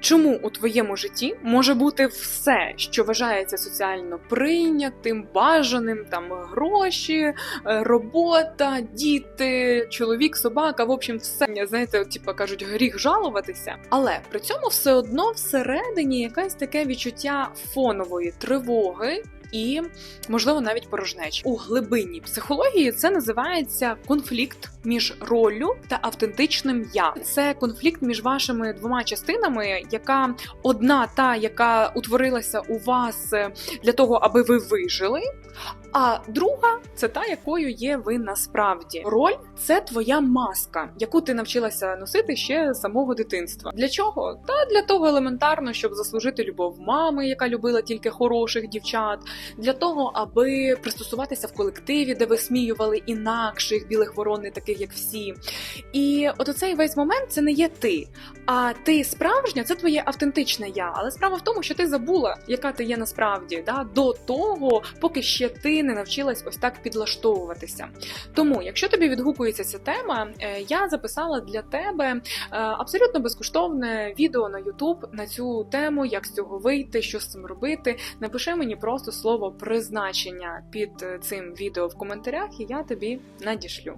Чому у твоєму житті може бути все, що вважається соціально прийнятим, бажаним, там гроші, е, робота, діти, чоловік, собака, в общем, все знаєте, типу кажуть, гріх жалуватися. Але при цьому все одно всередині якесь таке відчуття фонової тривоги. І можливо навіть порожнеч у глибині психології це називається конфлікт між роллю та автентичним я. Це конфлікт між вашими двома частинами, яка одна та, яка утворилася у вас е, для того, аби ви вижили. А друга це та, якою є ви насправді. Роль це твоя маска, яку ти навчилася носити ще з самого дитинства. Для чого? Та для того елементарно, щоб заслужити любов мами, яка любила тільки хороших дівчат, для того, аби пристосуватися в колективі, де висміювали інакших білих ворон, не таких як всі. І от оцей весь момент це не є ти. А ти справжня, це твоє автентичне я. Але справа в тому, що ти забула, яка ти є насправді, да, до того, поки ще ти не навчилась ось так підлаштовуватися. Тому, якщо тобі відгукується ця тема, е, я записала для тебе е, абсолютно безкоштовне відео на YouTube на цю тему, як з цього вийти, що з цим робити. Напиши мені просто слово призначення під е, цим відео в коментарях, і я тобі надішлю.